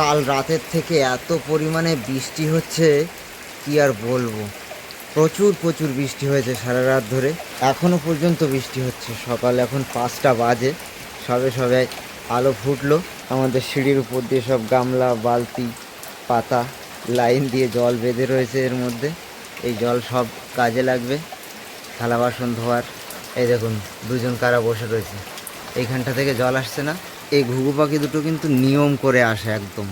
কাল রাতের থেকে এত পরিমাণে বৃষ্টি হচ্ছে, কি আর বলব? প্রচুর প্রচুর বৃষ্টি হয়েছে সারা রাত ধরে। এখনও পর্যন্ত বৃষ্টি হচ্ছে। সকাল এখন পাঁচটা বাজে। সবে সবে আলো ফুটলো। আমাদের সিঁড়ির উপর দিয়ে সব গামলা, বালতি, পাতা, লাইন দিয়ে জল বেঁধে রয়েছে এর মধ্যে। এই জল সব কাজে লাগবে। থালা, বাসন ধোয়ার। এই দেখুন, দুজন কারা বসে রয়েছে। এইখানটা থেকে জল আসছে না। এই ঘুঘু পাখি দুটো কিন্তু নিয়ম করে আসে একদম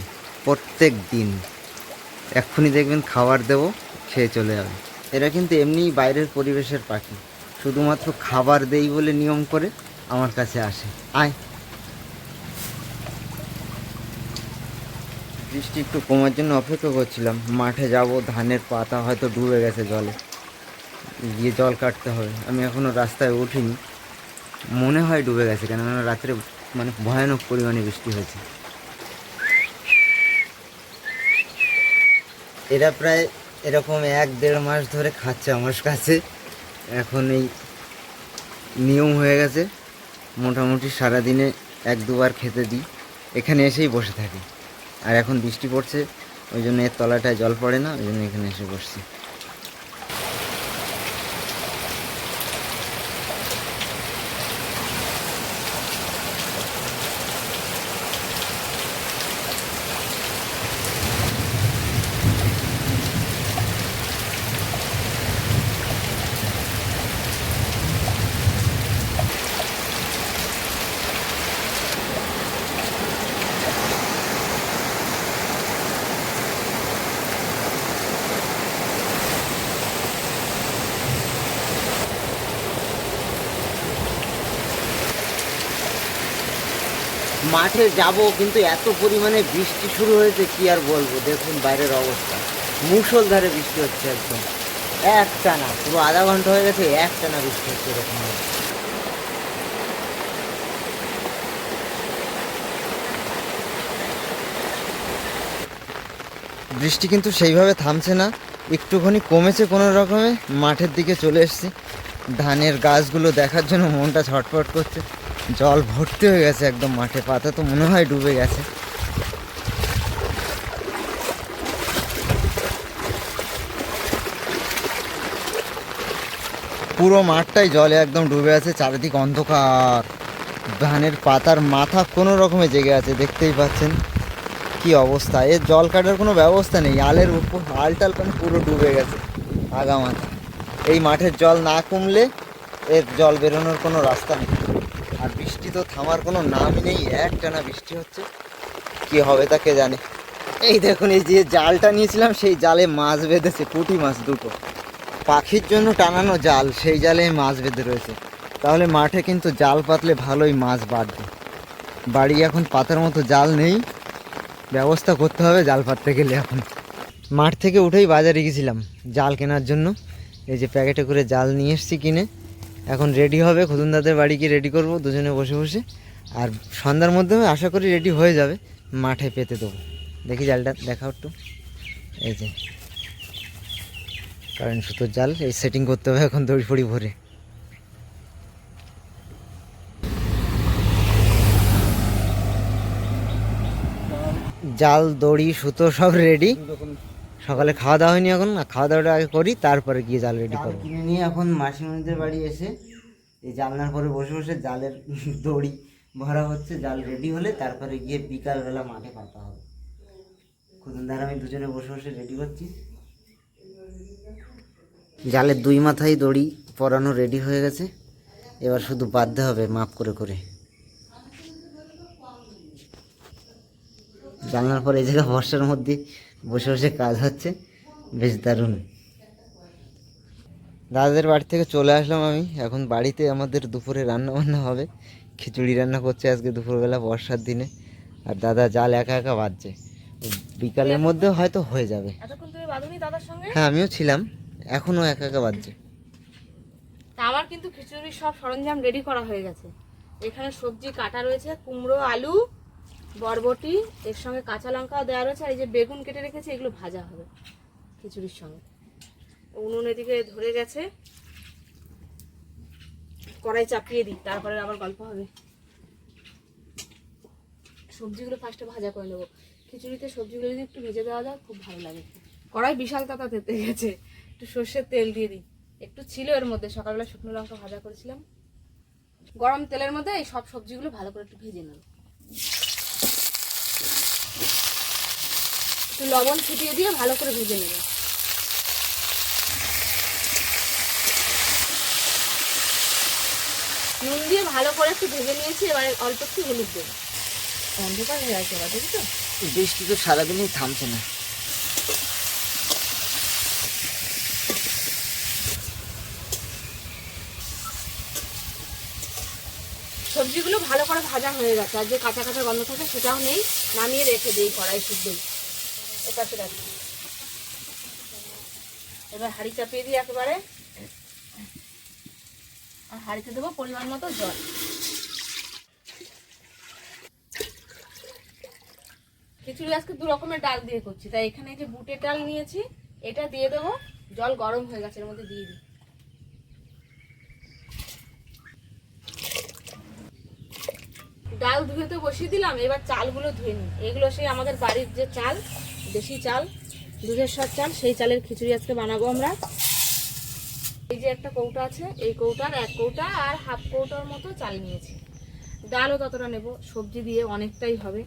প্রত্যেক দিন। এক্ষুনি দেখবেন খাবার দেবো, খেয়ে চলে যাবে। এরা কিন্তু এমনিই বাইরের পরিবেশের পাখি। শুধুমাত্র খাবার দেই বলে নিয়ম করে আমার কাছে আসে। আয়। বৃষ্টি একটু কমার জন্য অপেক্ষা করছিলাম। মাঠে যাব, ধানের পাতা হয়তো ডুবে গেছে জলে। গিয়ে জল কাটতে হবে। আমি এখনও রাস্তায় উঠিনি। মনে হয় ডুবে গেছে, কেননা রাত্রে মানে ভয়ানক পরিমাণে বৃষ্টি হয়েছে। এরা প্রায় এরকম এক দেড় মাস ধরে খাচ্ছে আমার কাছে। এখন এই নিয়ম হয়ে গেছে, মোটামুটি সারাদিনে এক দুবার খেতে দিই। এখানে এসেই বসে থাকে। আর এখন বৃষ্টি পড়ছে, ওই জন্য এর তলাটায় জল পড়ে না, ওই জন্য এখানে এসে বসছি। মাঠে যাব, কিন্তু এত পরিমাণে বৃষ্টি শুরু হয়েছে, কি আর বলব? দেখুন বাইরের অবস্থা। মুষলধারে বৃষ্টি হচ্ছে একদম। একটানা, পুরো আধা ঘণ্টা হয়ে গেছে, একটানা বৃষ্টি হচ্ছে এরকম। বৃষ্টি কিন্তু সেইভাবে থামছে না। একটুখানি কমেছে কোনো রকমে। মাঠের দিকে চলে এসেছি। ধানের গাছগুলো দেখার জন্য মনটা ছটফট করছে। জল ভর্তি হয়ে গেছে একদম মাঠে, পাতা তো মনে হয় ডুবে গেছে। পুরো মাঠটাই জলে একদম ডুবে আছে, চারিদিক অন্ধকার। ধানের পাতার মাথা কোনো রকমে জেগে আছে, দেখতেই পাচ্ছেন কি অবস্থা। এর জল কাটার কোনো ব্যবস্থা নেই, আলের উপর, আল টাল মানে পুরো ডুবে গেছে আগা মাথা। এই মাঠের জল না কমলে এর জল বেরোনোর কোনো রাস্তা নেই। তো থামার কোনো নামই নেই, একটানা বৃষ্টি হচ্ছে। কি হবে তাকে জানে? এই দেখুন, এই যে জালটা নিয়েছিলাম, সেই জালে মাছ বেঁধেছে, পুঁটি মাছ দুটো। পাখির জন্য টানানো জাল, সেই জালে মাছ বেঁধে রয়েছে। তাহলে মাঠে কিন্তু জাল পাতলে ভালোই মাছ বাড়বে বাড়ি এখন পাতার মতো জাল নেই। ব্যবস্থা করতে হবে জাল পাততে গেলে এখন। মাঠ থেকে উঠেই বাজারে গেছিলাম জাল কেনার জন্য। এই যে প্যাকেটে করে জাল নিয়ে এসেছি কিনে। এখন রেডি হবে, খুদুন দাদের বাড়ি গিয়ে রেডি করব, দুজনে বসে বসে। আর সন্ধ্যার মধ্যে আশা করি রেডি হয়ে যাবে, মাঠে পেতে দেবো। দেখি জালটা, দেখাও একটু। এই যে। কারেন্ট সুতোর জাল, এই সেটিং করতে হবে এখন দড়ি ফড়ি ভরে। জাল, দড়ি, সুতো সব রেডি সকালে খাওয়া দাওয়া হয়নি এখন আর খাওয়া দাওয়াটা আগে করি তারপরে গিয়ে জাল রেডি করব। কিনে নিয়ে এখন মাসিমণিদের বাড়ি এসে এই জালনার পরে বসে বসে জালের দড়ি ভরা হচ্ছে জাল রেডি হলে তারপরে গিয়ে বিকালবেলা মাঠে পাতা হবে। খুদনদার আমি দুজনে বসে বসে রেডি করছি। জালের দুই মাথায় দড়ি পরানো রেডি হয়ে গেছে। এবার শুধু বাঁধতে হবে মাপ করে করে। জানলার পর এই জায়গা বর্ষার মধ্যে বসে বসে কাজ হচ্ছে বেশ দারুণ। দাদাদের বাড়ি থেকে চলে আসলাম আমি। এখন বাড়িতে আমাদের দুপুরে রান্না বান্না হবে। খিচুড়ি রান্না করছে আজকে দুপুরবেলা বর্ষার দিনে। আর দাদা জাল একা একা বাজছে বিকালের মধ্যে হয়তো হয়ে যাবে। হ্যাঁ আমিও ছিলাম। এখনও একা একা বাজছে তা আমার কিন্তু খিচুড়ির সব সরঞ্জাম রেডি করা হয়ে গেছে। এখানে সবজি কাটা রয়েছে কুমড়ো আলু বরবটি, এর সঙ্গে কাঁচা লঙ্কাও দেওয়া রয়েছে, আর এই যে বেগুন কেটে রেখেছি, এগুলো ভাজা হবে খিচুড়ির সঙ্গে। উনুন এদিকে ধরে গেছে। কড়াই চাপিয়ে দিই, তারপরে আবার গল্প হবে। সবজিগুলো ফার্স্টে ভাজা করে নেব। খিচুড়িতে সবজিগুলো যদি একটু ভেজে দেওয়া যায়, খুব ভালো লাগে। কড়াই বিশাল তাতা তেতে গেছে। একটু সর্ষের তেল দিয়ে দিই। একটু ছিল এর মধ্যে, সকালবেলা শুকনো লঙ্কা ভাজা করেছিলাম। গরম তেলের মধ্যে এই সব সবজিগুলো ভালো করে একটু ভেজে নেব একটু লবণ ছিটিয়ে দিয়ে ভালো করে ভেজে নেব। নুন দিয়ে ভালো করে একটু ভেজে নিয়েছি এবারে অল্প একটু হলুদ দেবো। অন্ধকার হয়ে আছে এবার দেখি তো বৃষ্টি তো সারাদিনই থামছে না। সবজিগুলো ভালো করে ভাজা হয়ে গেছে আর যে কাঁচা কাঁচা গন্ধ থাকে সেটাও নেই নামিয়ে রেখে দিই কড়াই শুদ্ধই এপাশে রাখি। এবার হাঁড়ি চাপিয়ে দিই একেবারে। আর হাঁড়িতে দেবো পরিমাণ মতো জল। খিচুড়ি আজকে দু রকমের ডাল দিয়ে করছি। তাই এখানে যে বুটের ডাল নিয়েছি, এটা দিয়ে দেবো। জল গরম হয়ে গেছে, এর মধ্যে দিয়ে দিই। ডাল ধুয়ে তো বসিয়ে দিলাম, এবার চালগুলো ধুয়ে নিই। এগুলো সেই আমাদের বাড়ির যে চাল দেশি চাল দুধের সর চাল সেই চালের খিচুড়ি আজকে বানাবো আমরা। এই যে একটা কৌটা আছে এই কৌটার এক কৌটা আর হাফ কৌটার মতো চাল নিয়েছি। ডালও ততটা নেব সবজি দিয়ে অনেকটাই হবে।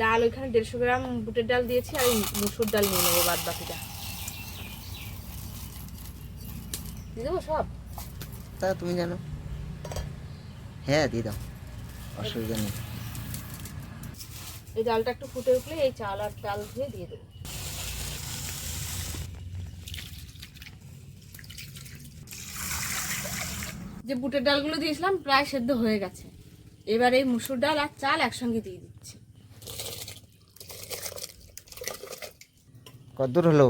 ডাল ওইখানে দেড়শো গ্রাম বুটের ডাল দিয়েছি আর মুসুর ডাল নিয়ে নেব বাদ বাকিটা। দিয়ে দেবো সব? তা তুমি জানো। হ্যাঁ দিয়ে দাও। অসুবিধা নেই। এই ডালটা একটু ফুটে উঠলে এই চাল আর ডাল ধুয়ে দিয়ে দেবো। যে বুটের ডালগুলো দিয়েছিলাম প্রায় সেদ্ধ হয়ে গেছে। এবার এই মুসুর ডাল আর চাল একসঙ্গে দিয়ে দিচ্ছি। কদ্দূর হলো?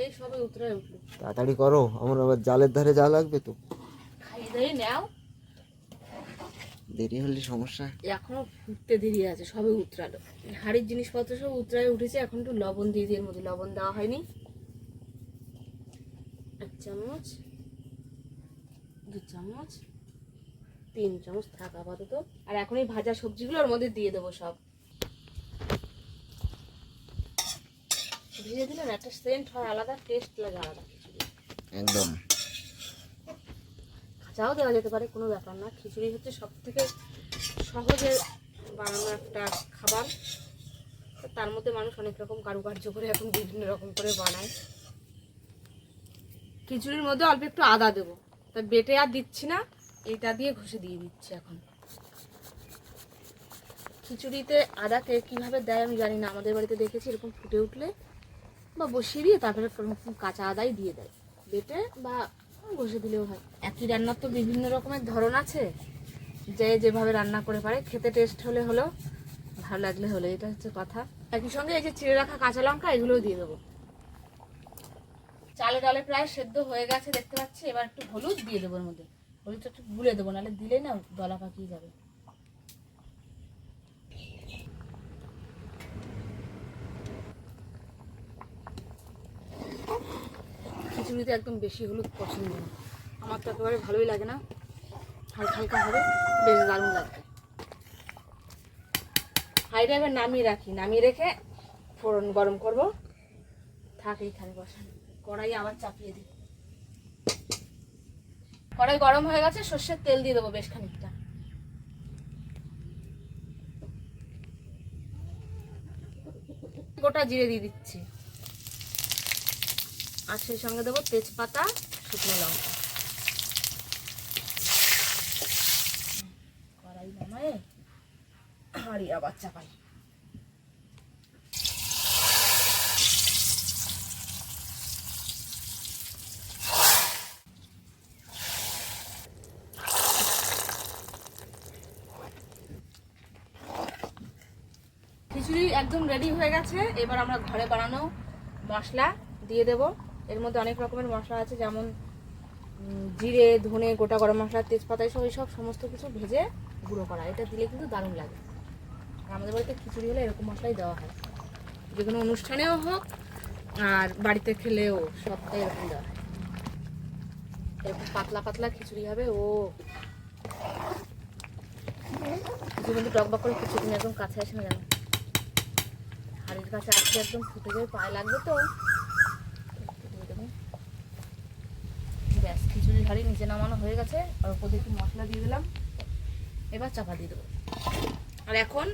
এই সবে উতরে উঠল। তাড়াতাড়ি করো আমার আবার জালের ধারে যা লাগবে তো। খাইয়ে দিয়ে নাও। দেরি হলে সমস্যা। এখনও ফুটতে দেরি আছে সবে উতরালো। হাড়ির জিনিসপত্র সব উতরায় উঠেছে এখন একটু লবণ দিয়ে দিয়ে মধ্যে লবণ দেওয়া হয়নি। এক চামচ দু চামচ তিন চামচ থাক আপাতত। আর এখন এই ভাজা সবজিগুলো ওর মধ্যে দিয়ে দেবো সব। ভেজে দিলে একটা সেন্ট হয় আলাদা টেস্ট লাগে আলাদা একদম। কাঁচাও দেওয়া যেতে পারে, কোনো ব্যাপার না। খিচুড়ি হচ্ছে সব থেকে সহজে বানানো একটা খাবার। তার মধ্যে মানুষ অনেক রকম কারুকার্য করে এখন বিভিন্ন রকম করে বানায়। খিচুড়ির মধ্যে অল্প একটু আদা দেবো। তা বেটে আর দিচ্ছি না, এটা দিয়ে ঘষে দিয়ে দিচ্ছি এখন। খিচুড়িতে আদাকে কীভাবে দেয় আমি জানি না, আমাদের বাড়িতে দেখেছি এরকম ফুটে উঠলে বা বসিয়ে দিয়ে তারপরে কাঁচা আদাই দিয়ে দেয়। বেটে বা ঘষে দিলেও হয়। একই রান্নার তো বিভিন্ন রকমের ধরন আছে। যে যেভাবে রান্না করে পারে, খেতে টেস্ট হলে হলো, ভালো লাগলে হলো, এটা হচ্ছে কথা। একই সঙ্গে এই যে চিড়ে রাখা কাঁচা লঙ্কা, এগুলোও দিয়ে দেবো। চালে ডালে প্রায় সেদ্ধ হয়ে গেছে, দেখতে পাচ্ছি। এবার একটু হলুদ দিয়ে দেবো এর মধ্যে। হলুদটা একটু গুলে দেবো, নাহলে দিলেই না দলা পাকিয়ে যাবে। খিচুড়িতে একদম বেশি হলুদ পছন্দ না। আমার তো একেবারে ভালোই লাগে না। হালকা হালকা হবে, বেশ দারুণ লাগবে। হাইটা এবার নামিয়ে রাখি। নামিয়ে রেখে ফোড়ন গরম করব। থাক এইখানে বসান কড়াই আবার চাপিয়ে দিই। কড়াই গরম হয়ে গেছে, সর্ষের তেল দিয়ে দেবো বেশ খানিকটা। গোটা জিরে দিয়ে দিচ্ছি। আর সেই সঙ্গে দেবো তেজপাতা, শুকনো লঙ্কা। কড়াই নামায় হাঁড়ি আবার চাপাই খিচুড়ি একদম রেডি হয়ে গেছে। এবার আমরা ঘরে বানানো মশলা দিয়ে দেব। এর মধ্যে অনেক রকমের মশলা আছে, যেমন জিরে, ধনে, গোটা গরম মশলা, তেজপাতা, এসব এইসব সমস্ত কিছু ভেজে গুঁড়ো করা। এটা দিলে কিন্তু দারুণ লাগে। আর আমাদের বাড়িতে খিচুড়ি হলে এরকম মশলাই দেওয়া হয়। যে কোনো অনুষ্ঠানেও হোক, আর বাড়িতে খেলেও সবটাই এরকম দেওয়া হয়। এরকম পাতলা পাতলা খিচুড়ি হবে, ও। কিছু কিন্তু টক বক করে খিচুড়ি একদম কাছে আসে না জানো হাড়ির কাছে আসতে একদম ফুটে যাবে পায়ে লাগবে তো একটু দিয়ে দেবো। হাড়ি নিচে নামানো হয়ে গেছে, আর ওপর একটু মশলা দিয়ে দিলাম। এবার চাপা দিয়ে দেবো। আর এখন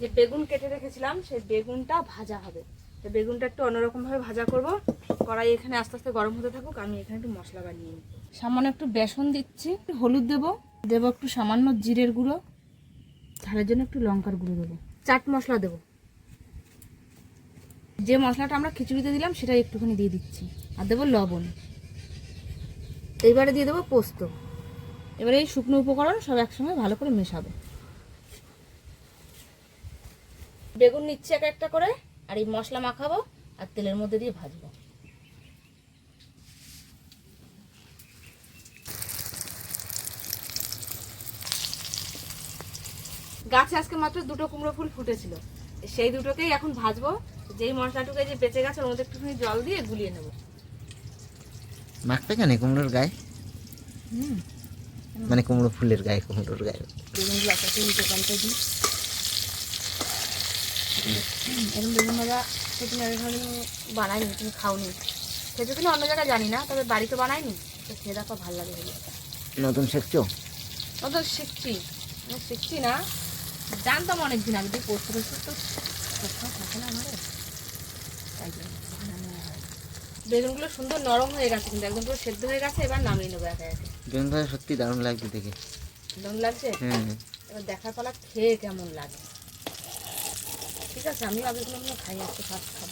যে বেগুন কেটে রেখেছিলাম, সেই বেগুনটা ভাজা হবে। তো বেগুনটা একটু অন্যরকমভাবে ভাজা করব। কড়াই এখানে আস্তে আস্তে গরম হতে থাকুক, আমি এখানে একটু মশলা বানিয়ে নিই। সামান্য একটু বেসন দিচ্ছি, একটু হলুদ দেবো। দেবো একটু সামান্য জিরের গুঁড়ো। ঝালের জন্য একটু লঙ্কার গুঁড়ো দেবো। চাট মশলা দেবো। যে মশলাটা আমরা খিচুড়িতে দিলাম সেটা একটুখানি দিয়ে দিচ্ছি। আর দেবো লবণ। এইবারে দিয়ে দেবো পোস্ত। এবারে এই শুকনো উপকরণ সব একসঙ্গে ভালো করে মেশাবো। বেগুন নিচ্ছে এক একটা করে, আর এই মশলা মাখাবো, আর তেলের মধ্যে দিয়ে ভাজবো। গাছে আজকে মাত্র দুটো কুমড়ো ফুল ফুটেছিল। সেই দুটোকেই এখন ভাজবো। যেই মশলাটুকু যে বেঁচে গেছে, ওর মধ্যে একটুখানি জল দিয়ে গুলিয়ে নেব। মাখবে কেন কুমড়োর গায়ে? মানে কুমড়ো ফুলের গায়ে কুমড়োর গায়ে। এরকম বেগুন ভাজা কোনোদিন বানাইনি তুমি খাওনি। খেতে তুমি অন্য জায়গায় জানি না তবে বাড়িতে বানাইনি তো খেয়ে দেখো ভালো লাগে। নতুন শেখছো? তো শিখছি। শিখছি না জানতাম অনেক দিন আগে যে পোস্ত টোস্ত তো সবসময় থাকে না আমাদের তাই জন্য বানানো হয়। বেগুনগুলো সুন্দর নরম হয়ে গেছে কিন্তু একদম পুরো সেদ্ধ হয়ে গেছে এবার নামিয়ে নেব একা একে। বেগুন ভাজা সত্যি দারুণ লাগছে দেখে। দারুণ লাগছে? হ্যাঁ এবার দেখার পালা খেয়ে কেমন লাগে। ঠিক আছে আমি আগে কোনো খাই আজকে ফার্স্ট খাব।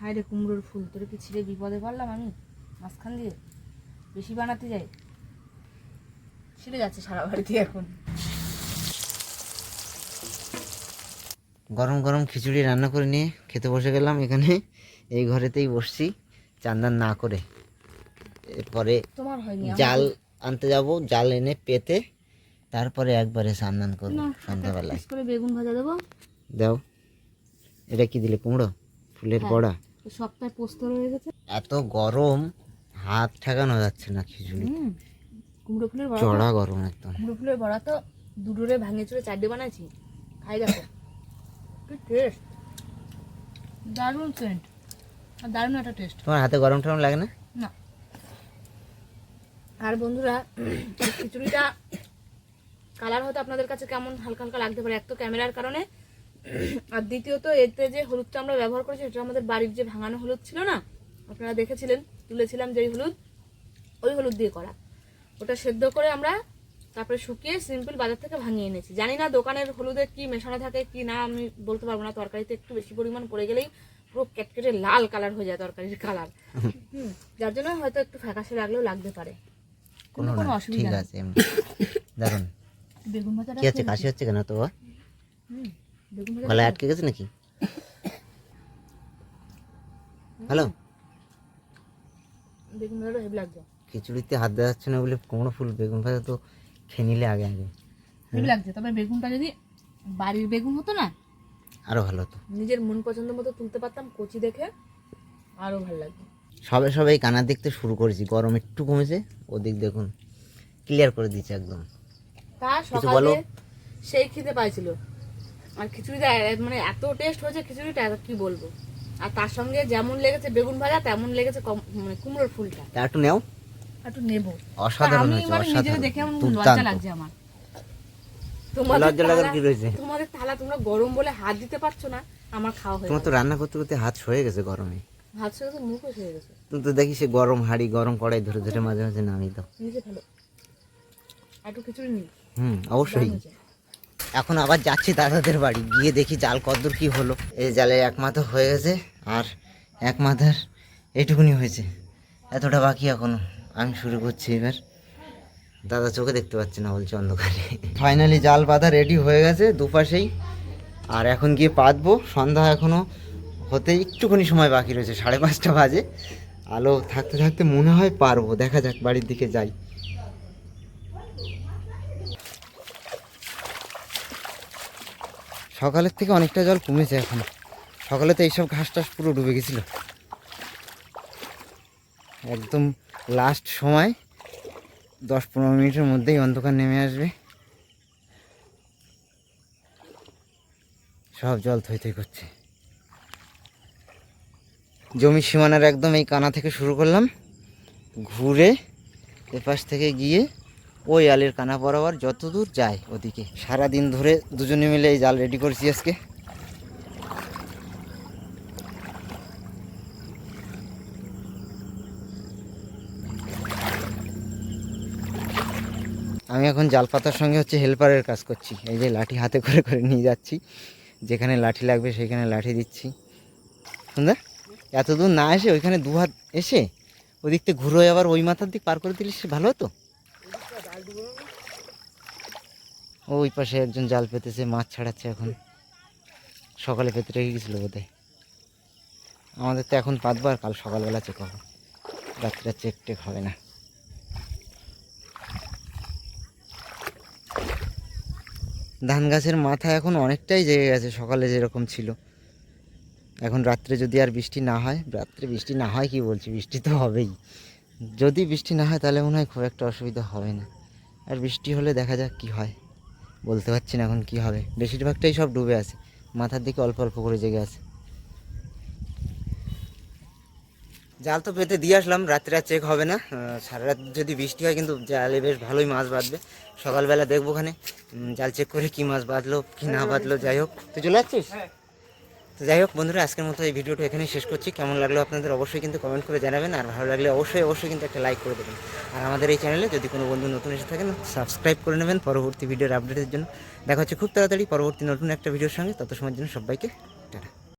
হাই রে কুমড়োর ফুল তোর কি ছিঁড়ে বিপদে পারলাম আমি? মাঝখান দিয়ে? বেশি বানাতে যাই? ছিঁড়ে যাচ্ছে সারা বাড়িতে এখন। গরম গরম খিচুড়ি রান্না করে নিয়ে খেতে বসে গেলাম। এখানে এই ঘরেতেই বসছি চান্দান না করে। এরপরে তোমার জাল আনতে যাব জাল এনে পেতে। তারপরে একবারে স্নান করব সন্ধ্যাবেলায়। করে বেগুন ভাজা দেবো। দাও। এটা কি দিলে কুমড়ো? ফুলের হ্যাঁ। বড়া। সপ্তাহে পোস্ত রয়ে গেছে। এত গরম হাত ঠেকানো যাচ্ছে না খিচুড়ি। কুমড়ো ফুলের বড়া চড়া গরম একদম। কুমড়ো ফুলের বড়া তো দুটোরে ভাঙে চুড়ে চারটে বানাইছি। খাই দেখো। কি টেস্ট দারুণ সেন্ট আর দারুণ একটা টেস্ট তোমার হাতে গরম টরম লাগে না? না। আর বন্ধুরা খিচুড়িটা কালার হয়তো আপনাদের কাছে কেমন হালকা হালকা লাগতে পারে এক তো ক্যামেরার কারণে। আর দ্বিতীয়ত এতে যে হলুদটা আমরা ব্যবহার করেছি এটা আমাদের বাড়ির যে ভাঙানো হলুদ ছিল না আপনারা দেখেছিলেন তুলেছিলাম যেই হলুদ ওই হলুদ দিয়ে করা। ওটা সেদ্ধ করে আমরা তারপরে শুকিয়ে সিম্পল বাজার থেকে ভাঙিয়ে এনেছি। জানি না দোকানের হলুদে কি মেশানো থাকে কি না আমি বলতে পারব না। তরকারিতে একটু বেশি পরিমাণ পড়ে গেলেই পুরো কেটকেটে লাল কালার হয়ে যায় তরকারির কালার হুম যার জন্য হয়তো একটু ফ্যাকাশে লাগলেও লাগতে পারে। কোনো কোনো অসুবিধা ঠিক আছে দারুণ বেগুন ভাজাটা কি আছে কাশি হচ্ছে কেন তো হুম, বেগুন ভাজা গলায় আটকে গেছে নাকি? হ্যালো? বেগুন ভাজাটা হেভি লাগছে। খিচুড়িতে হাত দেওয়া যাচ্ছে না বলে কুমড়ো ফুল বেগুন ভাজা তো খেয়ে নিলে আগে আগে। লাগছে তবে বেগুনটা যদি বাড়ির বেগুন হতো না আরও ভালো হতো। নিজের মন পছন্দ মতো তুলতে পারতাম কচি দেখে আরও ভালো লাগবে সবে সবাই কানা দেখতে শুরু করেছি গরম একটু কমেছে ওদিক দেখুন ক্লিয়ার করে দিচ্ছে একদম। তা সকালে সেই খেতে পাইছিল। আর খিচুড়িটা মানে এত টেস্ট হয়েছে খিচুড়িটা কি বলব? আর তার সঙ্গে যেমন লেগেছে বেগুন ভাজা তেমন লেগেছে মানে কুমড়োর ফুলটা। তা একটু নেও। একটু নেব। অসাধারণ আমি হয়েছে মানে অসাধারণ দেখে আমার লজ্জা লাগছে আমার। লজ্জা লাগার কি রয়েছে? তোমাদের থালা তোমরা গরম বলে হাত দিতে পারছ না আমার খাওয়া হয়ে তোমার তো রান্না করতে করতে হাত সয়ে গেছে গরমে। হাত সে গেছে মুখও হয়ে গেছে। তুমি তো দেখি সে গরম হাড়ি গরম কড়াই ধরে ধরে মাঝে মাঝে নামিয়ে দাও। নিজে ভালো একটু খিচুড়ি নিই হুম অবশ্যই। এখন আবার যাচ্ছি দাদাদের বাড়ি। গিয়ে দেখি জাল কদ্দূর কি হলো। এই জালে এক মাথা হয়ে গেছে আর এক মাথার এইটুকুনি হয়েছে। এতটা বাকি এখনও। আমি শুরু করছি এবার। দাদা চোখে দেখতে পাচ্ছি না, বলছে অন্ধকারে। ফাইনালি জাল বাঁধা রেডি হয়ে গেছে দুপাশেই। আর এখন গিয়ে পাতবো। সন্ধ্যা এখনও হতে একটুখানি সময় বাকি রয়েছে, সাড়ে পাঁচটা বাজে। আলো থাকতে থাকতে মনে হয় পারব। দেখা যাক, বাড়ির দিকে যাই। সকালের থেকে অনেকটা জল কমেছে এখন। সকালে তো এইসব ঘাস টাস পুরো ডুবে গেছিল। একদম লাস্ট সময়, দশ পনেরো মিনিটের মধ্যেই অন্ধকার নেমে আসবে। সব জল থই থই করছে। জমির সীমানার একদম এই কানা থেকে শুরু করলাম। ঘুরে এপাশ থেকে গিয়ে ওই আলের কানা বরাবর যত দূর যায় ওদিকে। সারা দিন ধরে দুজনে মিলে এই জাল রেডি করছি আজকে। আমি এখন জাল পাতার সঙ্গে হচ্ছে হেল্পারের কাজ করছি। এই যে লাঠি হাতে করে করে নিয়ে যাচ্ছি। যেখানে লাঠি লাগবে সেখানে লাঠি দিচ্ছি। সুন্দর? এত দূর না এসে ওইখানে দু হাত এসে ওদিক থেকে ঘুরে আবার ওই মাথার দিক পার করে দিলে সে ভালো হতো? ওই পাশে একজন জাল পেতেছে, মাছ ছাড়াচ্ছে এখন। সকালে পেতে রেখে গেছিল বোধহয়। আমাদের তো এখন পাতবো আর কাল সকালবেলা চেক হবে রাত্রে চেক টেক হবে না। ধান গাছের মাথা এখন অনেকটাই জেগে গেছে, সকালে যেরকম ছিল। এখন রাত্রে যদি আর বৃষ্টি না হয়, রাত্রে বৃষ্টি না হয় কি বলছি, বৃষ্টি তো হবেই। যদি বৃষ্টি না হয় তাহলে মনে হয় খুব একটা অসুবিধা হবে না। আর বৃষ্টি হলে দেখা যাক কি হয়। বলতে পারছি না এখন কি হবে। বেশিরভাগটাই সব ডুবে আছে। মাথার দিকে অল্প অল্প করে জেগে আছে। জাল তো পেতে দিয়ে আসলাম, রাত্রে আর চেক হবে না। সারা রাত যদি বৃষ্টি হয় কিন্তু জালে বেশ ভালোই মাছ বাঁধবে। সকালবেলা দেখব ওখানে জাল চেক করে কি মাছ বাঁধলো, কি না বাঁধলো, যাই হোক। তুই চলে যাচ্ছিস তো যাই হোক বন্ধুরা, আজকের মতো এই ভিডিওটা এখানেই শেষ করছি। কেমন লাগল আপনাদের অবশ্যই কিন্তু কমেন্ট করে জানাবেন, আর ভালো লাগলে অবশ্যই অবশ্যই কিন্তু একটা লাইক করে দেবেন। আর আমাদের এই চ্যানেলে যদি কোনো বন্ধু নতুন এসে থাকেন সাবস্ক্রাইব করে নেবেন পরবর্তী ভিডিওর আপডেটের জন্য। দেখা হচ্ছে খুব তাড়াতাড়ি পরবর্তী নতুন একটা ভিডিওর সঙ্গে। তত সময়ের জন্য সবাইকে